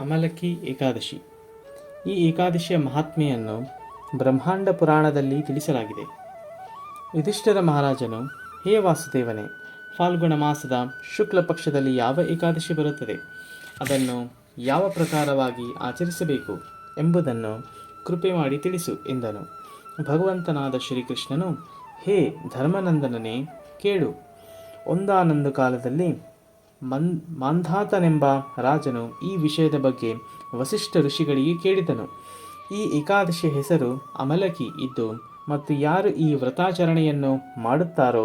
ಅಮಲಕಿ ಏಕಾದಶಿ. ಈ ಏಕಾದಶಿಯ ಮಹಾತ್ಮೆಯನ್ನು ಬ್ರಹ್ಮಾಂಡ ಪುರಾಣದಲ್ಲಿ ತಿಳಿಸಲಾಗಿದೆ. ಯುಧಿಷ್ಠರ ಮಹಾರಾಜನು, ಹೇ ವಾಸುದೇವನೇ, ಫಾಲ್ಗುಣ ಮಾಸದ ಶುಕ್ಲ ಪಕ್ಷದಲ್ಲಿ ಯಾವ ಏಕಾದಶಿ ಬರುತ್ತದೆ? ಅದನ್ನು ಯಾವ ಪ್ರಕಾರವಾಗಿ ಆಚರಿಸಬೇಕು ಎಂಬುದನ್ನು ಕೃಪೆ ಮಾಡಿ ತಿಳಿಸು, ಎಂದನು. ಭಗವಂತನಾದ ಶ್ರೀಕೃಷ್ಣನು, ಹೇ ಧರ್ಮನಂದನನೇ ಕೇಳು. ಒಂದಾನೊಂದು ಕಾಲದಲ್ಲಿ ಮನ್ ಮಾಂಧಾತನೆಂಬ ರಾಜನು ಈ ವಿಷಯದ ಬಗ್ಗೆ ವಸಿಷ್ಠ ಋಷಿಗಳಿಗೆ ಕೇಳಿದನು. ಈ ಏಕಾದಶಿ ಹೆಸರು ಅಮಲಕಿ ಇದ್ದು, ಮತ್ತು ಯಾರು ಈ ವ್ರತಾಚರಣೆಯನ್ನು ಮಾಡುತ್ತಾರೋ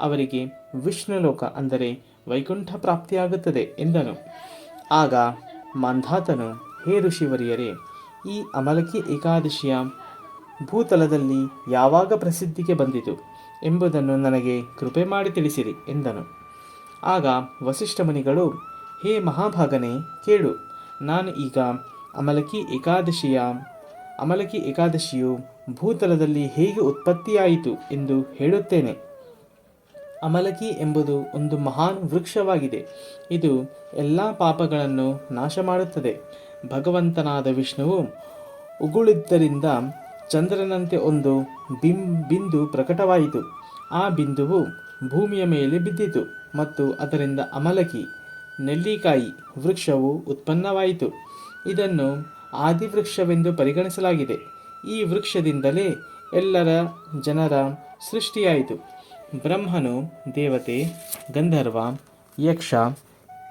ಅವರಿಗೆ ವಿಷ್ಣುಲೋಕ ಅಂದರೆ ವೈಕುಂಠ ಪ್ರಾಪ್ತಿಯಾಗುತ್ತದೆ ಎಂದನು. ಆಗ ಮಾಂಧಾತನು, ಹೇ ಋಷಿವರಿಯರೇ, ಈ ಅಮಲಕಿ ಏಕಾದಶಿಯ ಭೂತಲದಲ್ಲಿ ಯಾವಾಗ ಪ್ರಸಿದ್ಧಿಗೆ ಬಂದಿತು ಎಂಬುದನ್ನು ನನಗೆ ಕೃಪೆ ಮಾಡಿ ತಿಳಿಸಿರಿ ಎಂದನು. ಆಗ ವಸಿಷ್ಠ ಮುನಿಗಳು ಹೇ ಮಹಾಭಾಗನೇ, ಕೇಳು. ನಾನು ಈಗ ಅಮಲಕಿ ಏಕಾದಶಿಯ, ಅಮಲಕಿ ಏಕಾದಶಿಯು ಭೂತಲದಲ್ಲಿ ಹೇಗೆ ಉತ್ಪತ್ತಿಯಾಯಿತು ಎಂದು ಹೇಳುತ್ತೇನೆ. ಅಮಲಕಿ ಎಂಬುದು ಒಂದು ಮಹಾನ್ ವೃಕ್ಷವಾಗಿದೆ. ಇದು ಎಲ್ಲ ಪಾಪಗಳನ್ನು ನಾಶ ಮಾಡುತ್ತದೆ ಭಗವಂತನಾದ ವಿಷ್ಣುವು ಉಗುಳಿದ್ದರಿಂದ ಚಂದ್ರನಂತೆ ಒಂದು ಬಿಂ, ಬಿಂದು ಪ್ರಕಟವಾಯಿತು. ಆ ಬಿಂದುವು ಭೂಮಿಯ ಮೇಲೆ ಬಿದ್ದಿತು. ಮತ್ತು ಅದರಿಂದ ಅಮಲಕಿ ನೆಲ್ಲಿಕಾಯಿ ವೃಕ್ಷವು ಉತ್ಪನ್ನವಾಯಿತು. ಇದನ್ನು ಆದಿವೃಕ್ಷವೆಂದು ಪರಿಗಣಿಸಲಾಗಿದೆ. ಈ ವೃಕ್ಷದಿಂದಲೇ ಎಲ್ಲರ ಜನರ ಸೃಷ್ಟಿಯಾಯಿತು. ಬ್ರಹ್ಮನು ದೇವತೆ, ಗಂಧರ್ವ, ಯಕ್ಷ,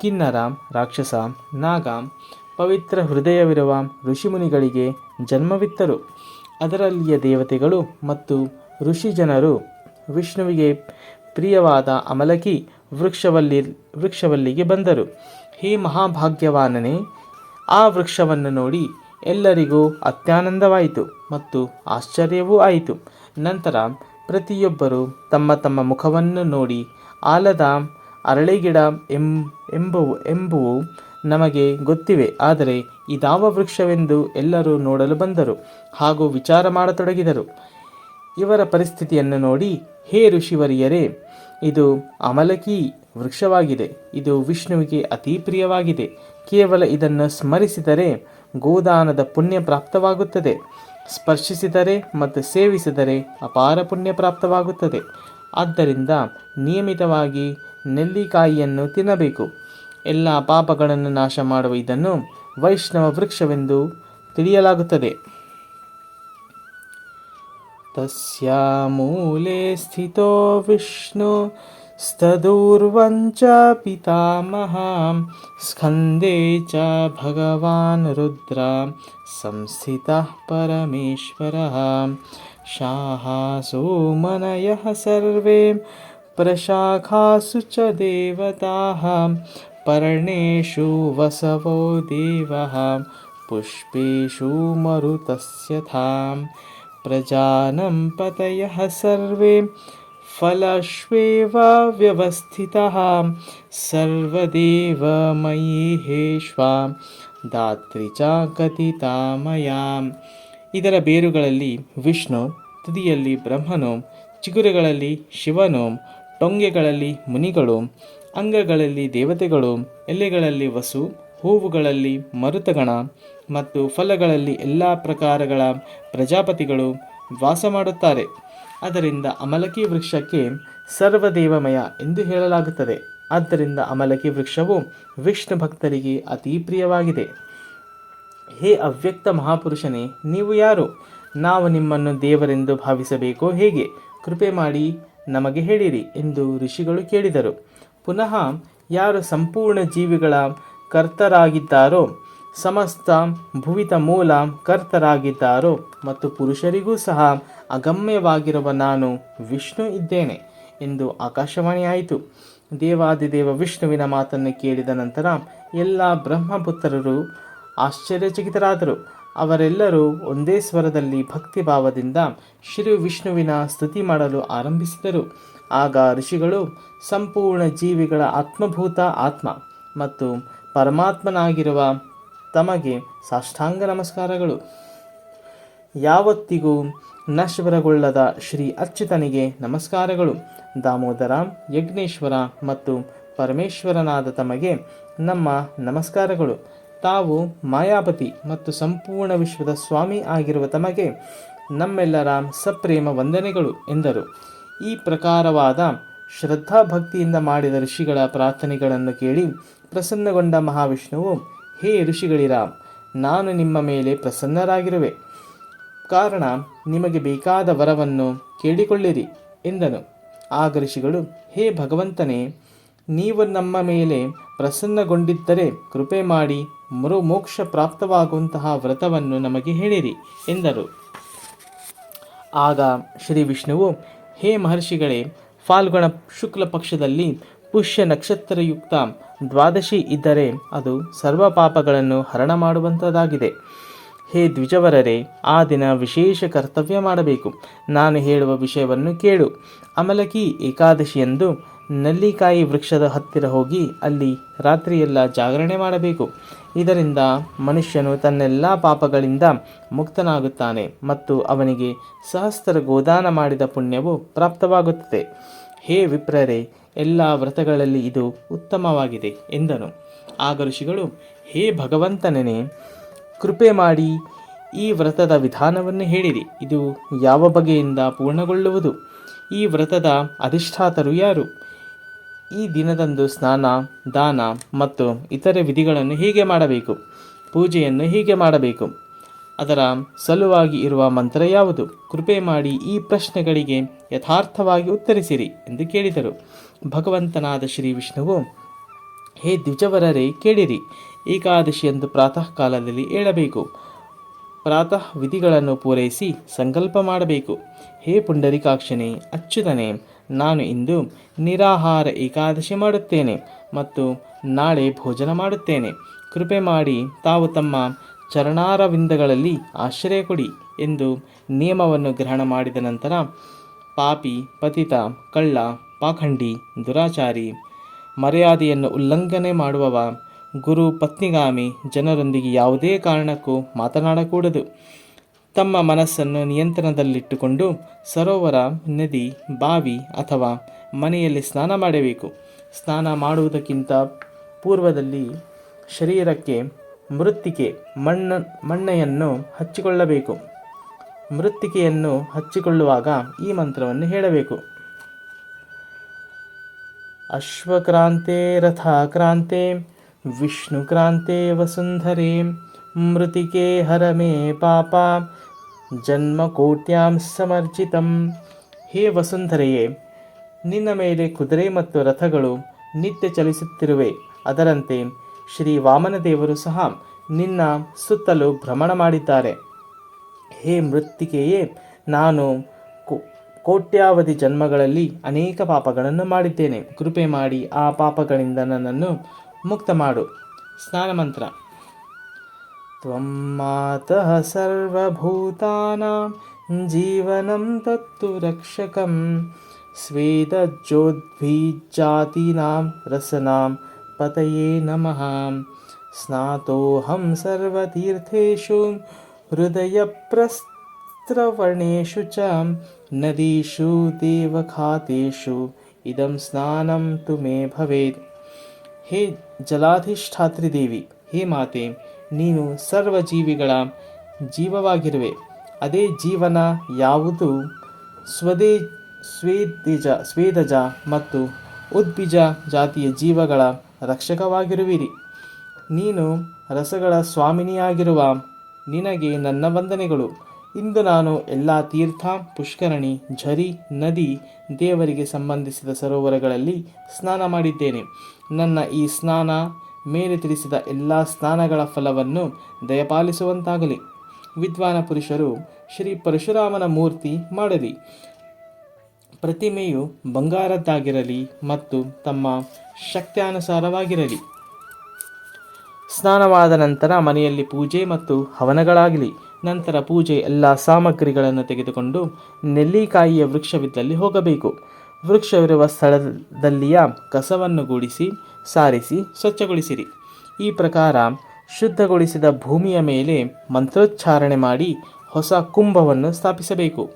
ಕಿನ್ನರ, ರಾಕ್ಷಸ, ನಾಗ, ಪವಿತ್ರ ಹೃದಯವಿರುವ ಋಷಿಮುನಿಗಳಿಗೆ ಜನ್ಮವಿತ್ತರು. ಅದರಲ್ಲಿಯ ದೇವತೆಗಳು ಮತ್ತು ಋಷಿ ಜನರು ವಿಷ್ಣುವಿಗೆ ಪ್ರಿಯವಾದ ಅಮಲಕಿ ವೃಕ್ಷವಲ್ಲಿ, ವೃಕ್ಷವಲ್ಲಿಗೆ ಬಂದರು. ಹೇ ಮಹಾಭಾಗ್ಯವಾನನೇ, ಆ ವೃಕ್ಷವನ್ನು ನೋಡಿ ಎಲ್ಲರಿಗೂ ಅತ್ಯಾನಂದವಾಯಿತು ಮತ್ತು ಆಶ್ಚರ್ಯವೂ ಆಯಿತು. ನಂತರ ಪ್ರತಿಯೊಬ್ಬರು ತಮ್ಮ ತಮ್ಮ ಮುಖವನ್ನು ನೋಡಿ, ಆಲದ ಅರಳಿಗಿಡ ಎಂಬುವು ಎಂಬುವು ನಮಗೆ ಗೊತ್ತಿವೆ, ಆದರೆ ಇದಾವ ವೃಕ್ಷವೆಂದು ಎಲ್ಲರೂ ನೋಡಲು ಬಂದರು, ಹಾಗೂ ವಿಚಾರ ಮಾಡತೊಡಗಿದರು. ಇವರ ಪರಿಸ್ಥಿತಿಯನ್ನು ನೋಡಿ, ಹೇ ಋಷಿವರಿಯರೇ ಇದು ಅಮಲಕಿ ವೃಕ್ಷವಾಗಿದೆ. ಇದು ವಿಷ್ಣುವಿಗೆ ಅತಿ ಪ್ರಿಯವಾಗಿದೆ. ಕೇವಲ ಇದನ್ನು ಸ್ಮರಿಸಿದರೆ ಗೋದಾನದ ಪುಣ್ಯ ಪ್ರಾಪ್ತವಾಗುತ್ತದೆ. ಸ್ಪರ್ಶಿಸಿದರೆ ಮತ್ತು ಸೇವಿಸಿದರೆ ಅಪಾರ ಪುಣ್ಯ ಪ್ರಾಪ್ತವಾಗುತ್ತದೆ. ಆದ್ದರಿಂದ ನಿಯಮಿತವಾಗಿ ನೆಲ್ಲಿಕಾಯಿಯನ್ನು ತಿನ್ನಬೇಕು. ಎಲ್ಲ ಪಾಪಗಳನ್ನು ನಾಶ ಮಾಡುವ ಇದನ್ನು ವೈಷ್ಣವ ವೃಕ್ಷವೆಂದು ತಿಳಿಯಲಾಗುತ್ತದೆ. तस्या मूले स्थितो विष्णु स्तदूर्वञ्च पितामहां स्कन्दे च भगवान् रुद्रा संस्थितः परमेश्वरः। शाहासो मनयः सर्वे प्रशाखासु च देवताः पर्णेषु वसवो देवः पुष्पेषु मरुतस्य थाम् प्रजानं पतयः सर्वे फलष्वेव व्यवस्थितः सर्वदेव मयि हेष्वा ದಾತ್ರಿ ಚ ಕಥಿತಾ ಮಯಾಂ ಇದರ ಬೇರುಗಳಲ್ಲಿ ವಿಷ್ಣು ತುದಿಯಲ್ಲಿ ಬ್ರಹ್ಮನು ಚಿಗುರುಗಳಲ್ಲಿ ಶಿವನು ಟೊಂಗೆಗಳಲ್ಲಿ ಮುನಿಗಳು ಅಂಗಗಳಲ್ಲಿ ದೇವತೆಗಳು ಎಲೆಗಳಲ್ಲಿ ವಸು ಹೂವುಗಳಲ್ಲಿ ಮರುತಗಣ ಮತ್ತು ಫಲಗಳಲ್ಲಿ ಎಲ್ಲ ಪ್ರಕಾರಗಳ ಪ್ರಜಾಪತಿಗಳು ವಾಸ ಮಾಡುತ್ತಾರೆ. ಅದರಿಂದ ಅಮಲಕಿ ವೃಕ್ಷಕ್ಕೆ ಸರ್ವದೇವಮಯ ಎಂದು ಹೇಳಲಾಗುತ್ತದೆ. ಆದ್ದರಿಂದ ಅಮಲಕಿ ವೃಕ್ಷವು ವಿಷ್ಣು ಭಕ್ತರಿಗೆ ಅತೀ ಪ್ರಿಯವಾಗಿದೆ. ಹೇ ಅವ್ಯಕ್ತ ಮಹಾಪುರುಷನೇ, ನೀವು ಯಾರು? ನಾವು ನಿಮ್ಮನ್ನು ದೇವರೆಂದು ಭಾವಿಸಬೇಕೋ ಹೇಗೆ? ಕೃಪೆ ಮಾಡಿ ನಮಗೆ ಹೇಳಿರಿ ಎಂದು ಋಷಿಗಳು ಕೇಳಿದರು. ಪುನಃ ಯಾರು ಸಂಪೂರ್ಣ ಜೀವಿಗಳ ಕರ್ತರಾಗಿದ್ದಾರೋ? ಸಮಸ್ತ ಭುವಿತ ಮೂಲ ಕರ್ತರಾಗಿದ್ದಾರೋ? ಮತ್ತು ಪುರುಷರಿಗೂ ಸಹ ಅಗಮ್ಯವಾಗಿರುವ ನಾನು ವಿಷ್ಣು ಇದ್ದೇನೆ ಎಂದು ಆಕಾಶವಾಣಿಯಾಯಿತು ದೇವಾದಿದೇವ ವಿಷ್ಣುವಿನ ಮಾತನ್ನು ಕೇಳಿದ ನಂತರ ಎಲ್ಲ ಬ್ರಹ್ಮಪುತ್ರರು ಆಶ್ಚರ್ಯಚಕಿತರಾದರು. ಅವರೆಲ್ಲರೂ ಒಂದೇ ಸ್ವರದಲ್ಲಿ ಭಕ್ತಿಭಾವದಿಂದ ಶ್ರೀ ವಿಷ್ಣುವಿನ ಸ್ತುತಿ ಮಾಡಲು ಆರಂಭಿಸಿದರು. ಆಗ ಋಷಿಗಳು ಸಂಪೂರ್ಣ ಜೀವಿಗಳ ಆತ್ಮಭೂತ ಆತ್ಮ ಮತ್ತು ಪರಮಾತ್ಮನಾಗಿರುವ ತಮಗೆ ಸಾಷ್ಟಾಂಗ ನಮಸ್ಕಾರಗಳು. ಯಾವತ್ತಿಗೂ ನಶ್ವರಗೊಳ್ಳದ ಶ್ರೀ ಅಚ್ಯುತನಿಗೆ ನಮಸ್ಕಾರಗಳು. ದಾಮೋದರ, ಯಜ್ಞೇಶ್ವರ ಮತ್ತು ಪರಮೇಶ್ವರನಾದ ತಮಗೆ ನಮ್ಮ ನಮಸ್ಕಾರಗಳು. ತಾವು ಮಾಯಾಪತಿ ಮತ್ತು ಸಂಪೂರ್ಣ ವಿಶ್ವದ ಸ್ವಾಮಿ ಆಗಿರುವ ತಮಗೆ ನಮ್ಮೆಲ್ಲರ ಸಪ್ರೇಮ ವಂದನೆಗಳು ಎಂದರು. ಈ ಪ್ರಕಾರವಾದ ಶ್ರದ್ಧಾಭಕ್ತಿಯಿಂದ ಮಾಡಿದ ಋಷಿಗಳ ಪ್ರಾರ್ಥನೆಗಳನ್ನು ಕೇಳಿ ಪ್ರಸನ್ನಗೊಂಡ ಮಹಾವಿಷ್ಣುವು, ಹೇ ಋಷಿಗಳಿರ ನಾನು ನಿಮ್ಮ ಮೇಲೆ ಪ್ರಸನ್ನರಾಗಿರುವೆ. ಕಾರಣ, ನಿಮಗೆ ಬೇಕಾದ ವರವನ್ನು ಕೇಳಿಕೊಳ್ಳಿರಿ, ಎಂದನು. ಆಗ ಋಷಿಗಳು, ಹೇ ಭಗವಂತನೇ, ನೀವು ನಮ್ಮ ಮೇಲೆ ಪ್ರಸನ್ನಗೊಂಡಿದ್ದರೆ ಕೃಪೆ ಮಾಡಿ ಮರು ಮೋಕ್ಷ ಪ್ರಾಪ್ತವಾಗುವಂತಹ ವ್ರತವನ್ನು ನಮಗೆ ಹೇಳಿರಿ, ಎಂದರು. ಆಗ ಶ್ರೀ ವಿಷ್ಣುವು, ಹೇ ಮಹರ್ಷಿಗಳೇ, ಫಾಲ್ಗುಣ ಶುಕ್ಲ ಪಕ್ಷದಲ್ಲಿ ಪುಷ್ಯ ನಕ್ಷತ್ರಯುಕ್ತ. ದ್ವಾದಶಿ ಇದ್ದರೆ ಅದು ಸರ್ವ ಪಾಪಗಳನ್ನು ಹರಣ ಮಾಡುವಂಥದ್ದಾಗಿದೆ. ಹೇ ದ್ವಿಜವರರೇ, ಆ ದಿನ ವಿಶೇಷ ಕರ್ತವ್ಯ ಮಾಡಬೇಕು. ನಾನು ಹೇಳುವ ವಿಷಯವನ್ನು ಕೇಳು. ಅಮಲಕಿ ಏಕಾದಶಿಯಂದು ನಲ್ಲಿಕಾಯಿ ವೃಕ್ಷದ ಹತ್ತಿರ ಹೋಗಿ ಅಲ್ಲಿ ರಾತ್ರಿಯೆಲ್ಲ ಜಾಗರಣೆ ಮಾಡಬೇಕು. ಇದರಿಂದ ಮನುಷ್ಯನು ತನ್ನೆಲ್ಲ ಪಾಪಗಳಿಂದ ಮುಕ್ತನಾಗುತ್ತಾನೆ ಮತ್ತು ಅವನಿಗೆ ಸಹಸ್ರ ಗೋದಾನ ಮಾಡಿದ ಪುಣ್ಯವು ಪ್ರಾಪ್ತವಾಗುತ್ತದೆ. ಹೇ ವಿಪ್ರರೇ ಎಲ್ಲ ವ್ರತಗಳಲ್ಲಿ ಇದು ಉತ್ತಮವಾಗಿದೆ ಎಂದನು. ಆಗ ಋಷಿಗಳು, ಹೇ ಭಗವಂತನೇ, ಕೃಪೆ ಮಾಡಿ ಈ ವ್ರತದ ವಿಧಾನವನ್ನು ಹೇಳಿರಿ. ಇದು ಯಾವ ಬಗೆಯಿಂದ ಪೂರ್ಣಗೊಳ್ಳುವುದು? ಈ ವ್ರತದ ಅಧಿಷ್ಠಾತರು ಯಾರು? ಈ ದಿನದಂದು ಸ್ನಾನ, ದಾನ ಮತ್ತು ಇತರೆ ವಿಧಿಗಳನ್ನು ಹೀಗೆ ಮಾಡಬೇಕು? ಪೂಜೆಯನ್ನು ಹೀಗೆ ಮಾಡಬೇಕು? ಅದರ ಸಲುವಾಗಿ ಇರುವ ಮಂತ್ರ ಯಾವುದು? ಕೃಪೆ ಮಾಡಿ ಈ ಪ್ರಶ್ನೆಗಳಿಗೆ ಯಥಾರ್ಥವಾಗಿ ಉತ್ತರಿಸಿರಿ ಎಂದು ಕೇಳಿದರು. ಭಗವಂತನಾದ ಶ್ರೀ ವಿಷ್ಣುವು, ಹೇ ದ್ವಿಜವರರೇ, ಕೇಳಿರಿ. ಏಕಾದಶಿಯಂದು ಪ್ರಾತಃ ಕಾಲದಲ್ಲಿ ಏಳಬೇಕು ಪ್ರಾತಃ ವಿಧಿಗಳನ್ನು ಪೂರೈಸಿ ಸಂಕಲ್ಪ ಮಾಡಬೇಕು. ಹೇ ಪುಂಡರಿಕಾಕ್ಷನೇ ಅಚ್ಚುತನೆ ನಾನು ಇಂದು ನಿರಾಹಾರ ಏಕಾದಶಿ ಮಾಡುತ್ತೇನೆ ಮತ್ತು ನಾಳೆ ಭೋಜನ ಮಾಡುತ್ತೇನೆ. ಕೃಪೆ ಮಾಡಿ ತಾವು ತಮ್ಮ ಚರಣಾರವಿಂದಗಳಲ್ಲಿ ಆಶ್ರಯ ಕೊಡಿ ಎಂದು ನಿಯಮವನ್ನು ಗ್ರಹಣ ಮಾಡಿದ ನಂತರ ಪಾಪಿ, ಪತಿತ, ಕಳ್ಳ, ಪಾಖಂಡಿ, ದುರಾಚಾರಿ, ಮರ್ಯಾದೆಯನ್ನು ಉಲ್ಲಂಘನೆ ಮಾಡುವವ, ಗುರು, ಪತ್ನಿಗಾಮಿ ಜನರೊಂದಿಗೆ ಯಾವುದೇ ಕಾರಣಕ್ಕೂ ಮಾತನಾಡಕೂಡದು. ತಮ್ಮ ಮನಸ್ಸನ್ನು ನಿಯಂತ್ರಣದಲ್ಲಿಟ್ಟುಕೊಂಡು ಸರೋವರ, ನದಿ, ಬಾವಿ ಅಥವಾ ಮನೆಯಲ್ಲಿ ಸ್ನಾನ ಮಾಡಬೇಕು. ಸ್ನಾನ ಮಾಡುವುದಕ್ಕಿಂತ ಪೂರ್ವದಲ್ಲಿ ಶರೀರಕ್ಕೆ ಮೃತ್ತಿಕೆ ಮಣ್ಣ, ಮಣ್ಣೆಯನ್ನು ಹಚ್ಚಿಕೊಳ್ಳಬೇಕು. ಮೃತ್ತಿಕೆಯನ್ನು ಹಚ್ಚಿಕೊಳ್ಳುವಾಗ ಈ ಮಂತ್ರವನ್ನು ಹೇಳಬೇಕು. ಅಶ್ವಕ್ರಾಂತೆ ರಥಾಕ್ರಾಂತೆ, ವಿಷ್ಣುಕ್ರಾಂತೆ ವಸುಂಧರೆ, ಮೃತಿಕೆ ಹರಮೇ ಪಾಪ ಜನ್ಮ ಕೋಟ್ಯಾಂ ಸಮರ್ಜಿತಂ. ಹೇ ವಸುಂಧರೆಯೇ, ನಿನ್ನ ಮೇಲೆ ಕುದುರೆ ಮತ್ತು ರಥಗಳು ನಿತ್ಯ ಚಲಿಸುತ್ತಿರುವೆ. ಅದರಂತೆ ಶ್ರೀ ವಾಮನದೇವರು ಸಹ ನಿನ್ನ ಸುತ್ತಲೂ ಭ್ರಮಣ ಮಾಡಿದ್ದಾರೆ. ಹೇ ಮೃತ್ತಿಕೆಯೇ, ನಾನು ಕೋಟ್ಯಾವಧಿ ಜನ್ಮಗಳಲ್ಲಿ ಅನೇಕ ಪಾಪಗಳನ್ನು ಮಾಡಿದ್ದೇನೆ. ಕೃಪೆ ಮಾಡಿ ಆ ಪಾಪಗಳಿಂದ ನನ್ನನ್ನು ಮುಕ್ತ ಮಾಡು. ಸ್ನಾನ ಮಂತ್ರ. ತ್ವಂ ಮಾತಃ ಸರ್ವಭೂತಾನಾಂ ಜೀವನಂ ತತ್ತು ರಕ್ಷಕಂ. ಸ್ವೇದಜ್ಜೋದ್ಭೀಜಾತೀನಾಂ ರಸನಾಂ पतये नमः स्नातोऽहं सर्वतीर्थेषु हृदयप्रस्त्रवर्णेषु च नदीषु देवखातेषु इदं स्नानं तु मे भवेत् ಹೇ ಜಲಾಧಿಷ್ಠಾತ್ರಿ ದೇವಿ ಹೇ ಮಾತೆ ನೀನು ಸರ್ವ ಜೀವಿಗಳ ಜೀವವಾಗಿರುವೆ ಅದೇ ಜೀವನ ಯಾವುದು ಸ್ವದೇ ಸ್ವೇದಿಜ ಸ್ವೇದಜ ಮತ್ತು ಉದ್ಬಿಜ ಜಾತಿಯ ಜೀವಗಳ ರಕ್ಷಕವಾಗಿರುವಿರಿ. ನೀನು ರಸಗಳ ಸ್ವಾಮಿನಿಯಾಗಿರುವ ನಿನಗೆ ನನ್ನ ವಂದನೆಗಳು. ಇಂದು ನಾನು ಎಲ್ಲ ತೀರ್ಥ, ಪುಷ್ಕರಣಿ, ಝರಿ, ನದಿ, ದೇವರಿಗೆ ಸಂಬಂಧಿಸಿದ ಸರೋವರಗಳಲ್ಲಿ ಸ್ನಾನ ಮಾಡಿದ್ದೇನೆ. ನನ್ನ ಈ ಸ್ನಾನ ಮೇಲೆ ತಿಳಿಸಿದ ಎಲ್ಲ ಸ್ನಾನಗಳ ಫಲವನ್ನು ದಯಪಾಲಿಸುವಂತಾಗಲಿ. ವಿದ್ವಾನ ಪುರುಷರು ಶ್ರೀ ಪರಶುರಾಮನ ಮೂರ್ತಿ ಮಾಡಲಿ. ಪ್ರತಿಮೆಯು ಬಂಗಾರದ್ದಾಗಿರಲಿ ಮತ್ತು ತಮ್ಮ ಶಕ್ತ್ಯಾನುಸಾರವಾಗಿರಲಿ. ಸ್ನಾನವಾದ ನಂತರ ಮನೆಯಲ್ಲಿ ಪೂಜೆ ಮತ್ತು ಹವನಗಳಾಗಲಿ. ನಂತರ ಪೂಜೆ ಎಲ್ಲ ಸಾಮಗ್ರಿಗಳನ್ನು ತೆಗೆದುಕೊಂಡು ನೆಲ್ಲಿಕಾಯಿಯ ವೃಕ್ಷವಿದ್ದಲ್ಲಿ ಹೋಗಬೇಕು. ವೃಕ್ಷವಿರುವ ಸ್ಥಳದಲ್ಲಿಯ ಕಸವನ್ನು ಗೂಡಿಸಿ, ಸಾರಿಸಿ, ಸ್ವಚ್ಛಗೊಳಿಸಿರಿ. ಈ ಪ್ರಕಾರ ಶುದ್ಧಗೊಳಿಸಿದ ಭೂಮಿಯ ಮೇಲೆ ಮಂತ್ರೋಚ್ಚಾರಣೆ ಮಾಡಿ ಹೊಸ ಕುಂಭವನ್ನು ಸ್ಥಾಪಿಸಬೇಕು.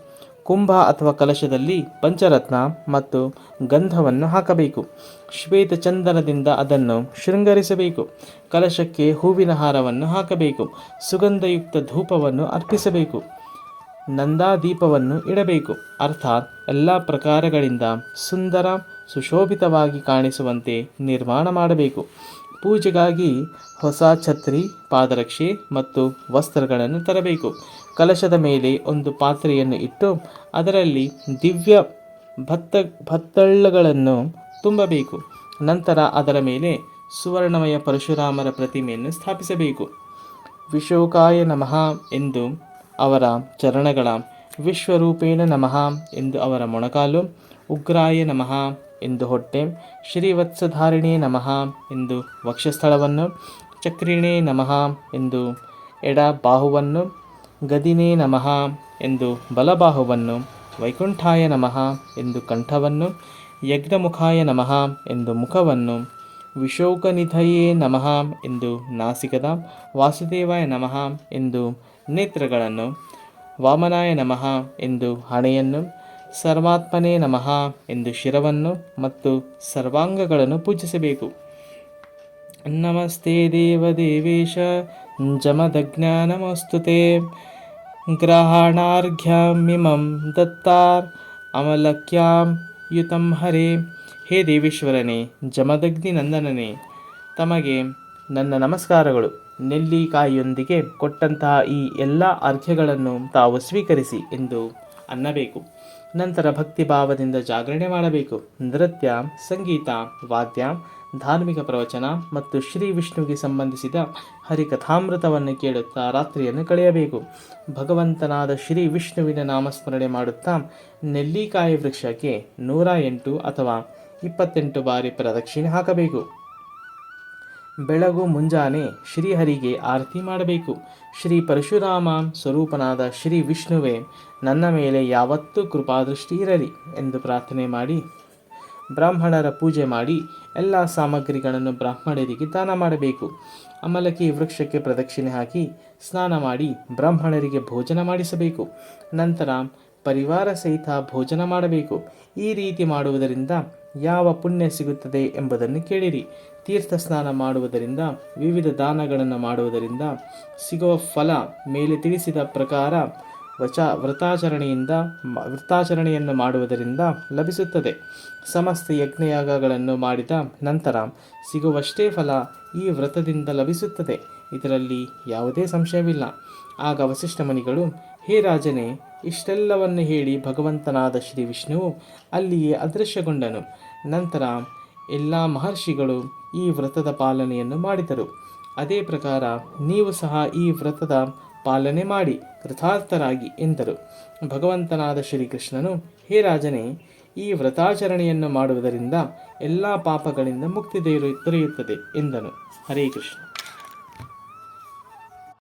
ಕುಂಭ ಅಥವಾ ಕಲಶದಲ್ಲಿ ಪಂಚರತ್ನ ಮತ್ತು ಗಂಧವನ್ನು ಹಾಕಬೇಕು. ಶ್ವೇತ ಚಂದನದಿಂದ ಅದನ್ನು ಶೃಂಗರಿಸಬೇಕು. ಕಲಶಕ್ಕೆ ಹೂವಿನ ಹಾರವನ್ನು ಹಾಕಬೇಕು. ಸುಗಂಧಯುಕ್ತ ಧೂಪವನ್ನು ಅರ್ಪಿಸಬೇಕು. ನಂದಾದೀಪವನ್ನು ಇಡಬೇಕು. ಅರ್ಥಾತ್ ಎಲ್ಲ ಪ್ರಕಾರಗಳಿಂದ ಸುಂದರ, ಸುಶೋಭಿತವಾಗಿ ಕಾಣಿಸುವಂತೆ ನಿರ್ಮಾಣ ಮಾಡಬೇಕು. ಪೂಜೆಗಾಗಿ ಹೊಸ ಛತ್ರಿ, ಪಾದರಕ್ಷೆ ಮತ್ತು ವಸ್ತ್ರಗಳನ್ನು ತರಬೇಕು. ಕಲಶದ ಮೇಲೆ ಒಂದು ಪಾತ್ರೆಯನ್ನು ಇಟ್ಟು ಅದರಲ್ಲಿ ದಿವ್ಯ ಭತ್ತ ಭತ್ತಳ್ಳಗಳನ್ನು ತುಂಬಬೇಕು. ನಂತರ ಅದರ ಮೇಲೆ ಸುವರ್ಣಮಯ ಪರಶುರಾಮರ ಪ್ರತಿಮೆಯನ್ನು ಸ್ಥಾಪಿಸಬೇಕು. ವಿಶೋಕಾಯ ನಮಃ ಎಂದು ಅವರ ಚರಣಗಳ ವಿಶ್ವರೂಪೇಣ ನಮಃ ಎಂದು ಅವರ ಮೊಣಕಾಲು, ಉಗ್ರಾಯ ನಮಃ ಎಂದು ಹೊಟ್ಟೆ, ಶ್ರೀವತ್ಸಧಾರಿಣೇ ನಮಃ ಎಂದು ವಕ್ಷಸ್ಥಳವನ್ನು, ಚಕ್ರಿಣೇ ನಮಃ ಎಂದು ಎಡ ಬಾಹುವನ್ನು ಗದಿನೇ ನಮಃ ಎಂದು ಬಲಬಾಹುವನ್ನು, ವೈಕುಂಠಾಯ ನಮಃ ಎಂದು ಕಂಠವನ್ನು ಯಜ್ಞಮುಖಾಯ ನಮಃ ಎಂದು ಮುಖವನ್ನು ವಿಶೋಕನಿಧಯೇ ನಮಃ ಎಂದು ನಾಸಿಕದ ವಾಸುದೇವಾಯ ನಮಃ ಎಂದು ನೇತ್ರಗಳನ್ನು ವಾಮನಾಯ ನಮಃ ಎಂದು ಹಣೆಯನ್ನು ಸರ್ವಾತ್ಮನೇ ನಮಃ ಎಂದು ಶಿರವನ್ನು ಮತ್ತು ಸರ್ವಾಂಗಗಳನ್ನು ಪೂಜಿಸಬೇಕು. ನಮಸ್ತೆ ದೇವದೇವೇಶ ಜಮದಜ್ಞಾನಮಸ್ತುತೆ ನಮಸ್ತುತೆ ಗ್ರಹಣಾರ್ಘ್ಯಮಿಮಂ ದತ್ತಾರ್ ಅಮಲಕ್ಯಾಂ ಯುತಂ ಹರೇ, ಹೇ ದೇವೇಶ್ವರನೇ, ಜಮದಗ್ನಿ ನಂದನನೇ. ತಮಗೆ ನನ್ನ ನಮಸ್ಕಾರಗಳು. ನೆಲ್ಲಿಕಾಯಿಯೊಂದಿಗೆ ಕೊಟ್ಟಂತಹ ಈ ಎಲ್ಲ ಅರ್ಘ್ಯಗಳನ್ನು ತಾವು ಸ್ವೀಕರಿಸಿ ಎಂದು ಅನ್ನಬೇಕು. ನಂತರ ಭಕ್ತಿ ಭಾವದಿಂದ ಜಾಗರಣೆ ಮಾಡಬೇಕು. ನೃತ್ಯ, ಸಂಗೀತ, ವಾದ್ಯ ಧಾರ್ಮಿಕ ಪ್ರವಚನ ಮತ್ತು ಶ್ರೀ ವಿಷ್ಣುವಿಗೆ ಸಂಬಂಧಿಸಿದ ಹರಿಕಥಾಮೃತವನ್ನು ಕೇಳುತ್ತಾ ರಾತ್ರಿಯನ್ನು ಕಳೆಯಬೇಕು. ಭಗವಂತನಾದ ಶ್ರೀ ವಿಷ್ಣುವಿನ ನಾಮಸ್ಮರಣೆ ಮಾಡುತ್ತಾ ನೆಲ್ಲಿಕಾಯಿ ವೃಕ್ಷಕ್ಕೆ ನೂರ ಎಂಟು ಅಥವಾ ಇಪ್ಪತ್ತೆಂಟು ಬಾರಿ ಪ್ರದಕ್ಷಿಣೆ ಹಾಕಬೇಕು. ಬೆಳಗು ಮುಂಜಾನೆ ಶ್ರೀಹರಿಗೆ ಆರತಿ ಮಾಡಬೇಕು. ಶ್ರೀ ಪರಶುರಾಮ ಸ್ವರೂಪನಾದ ಶ್ರೀ ವಿಷ್ಣುವೇ, ನನ್ನ ಮೇಲೆ ಯಾವತ್ತೂ ಕೃಪಾದೃಷ್ಟಿ ಇರಲಿ ಎಂದು ಪ್ರಾರ್ಥನೆ ಮಾಡಿ ಬ್ರಾಹ್ಮಣರ ಪೂಜೆ ಮಾಡಿ ಎಲ್ಲ ಸಾಮಗ್ರಿಗಳನ್ನು ಬ್ರಾಹ್ಮಣರಿಗೆ ದಾನ ಮಾಡಬೇಕು. ಅಮಲಕಿ ವೃಕ್ಷಕ್ಕೆ ಪ್ರದಕ್ಷಿಣೆ ಹಾಕಿ ಸ್ನಾನ ಮಾಡಿ ಬ್ರಾಹ್ಮಣರಿಗೆ ಭೋಜನ ಮಾಡಿಸಬೇಕು. ನಂತರ ಪರಿವಾರ ಸಹಿತ ಭೋಜನ ಮಾಡಬೇಕು. ಈ ರೀತಿ ಮಾಡುವುದರಿಂದ ಯಾವ ಪುಣ್ಯ ಸಿಗುತ್ತದೆ ಎಂಬುದನ್ನು ಕೇಳಿರಿ. ತೀರ್ಥ ಸ್ನಾನ ಮಾಡುವುದರಿಂದ, ವಿವಿಧ ದಾನಗಳನ್ನು ಮಾಡುವುದರಿಂದ ಸಿಗುವ ಫಲ ಮೇಲೆ ತಿಳಿಸಿದ ಪ್ರಕಾರ ವಚ ವ್ರತಾಚರಣೆಯಿಂದ ವ್ರತಾಚರಣೆಯನ್ನು ಮಾಡುವುದರಿಂದ ಲಭಿಸುತ್ತದೆ. ಸಮಸ್ತ ಯಜ್ಞಯಾಗಗಳನ್ನು ಮಾಡಿದ ನಂತರ ಸಿಗುವಷ್ಟೇ ಫಲ ಈ ವ್ರತದಿಂದ ಲಭಿಸುತ್ತದೆ. ಇದರಲ್ಲಿ ಯಾವುದೇ ಸಂಶಯವಿಲ್ಲ. ಆಗ ವಸಿಷ್ಠ ಮುನಿಗಳು, ಹೇ ರಾಜನೇ, ಇಷ್ಟೆಲ್ಲವನ್ನು ಹೇಳಿ ಭಗವಂತನಾದ ಶ್ರೀ ವಿಷ್ಣುವು ಅಲ್ಲಿಯೇ ಅದೃಶ್ಯಗೊಂಡನು. ನಂತರ ಎಲ್ಲ ಮಹರ್ಷಿಗಳು ಈ ವ್ರತದ ಪಾಲನೆಯನ್ನು ಮಾಡಿದರು. ಅದೇ ಪ್ರಕಾರ ನೀವು ಸಹ ಈ ವ್ರತದ ಪಾಲನೆ ಮಾಡಿ ಕೃತಾರ್ಥರಾಗಿ ಎಂದರು. ಭಗವಂತನಾದ ಶ್ರೀಕೃಷ್ಣನು, ಹೇ ರಾಜನೇ, ಈ ವ್ರತಾಚರಣೆಯನ್ನು ಮಾಡುವುದರಿಂದ ಎಲ್ಲ ಪಾಪಗಳಿಂದ ಮುಕ್ತಿ ದೊರೆಯು- ದೊರೆಯುತ್ತದೆ, ಎಂದನು. ಹರೇ ಕೃಷ್ಣ.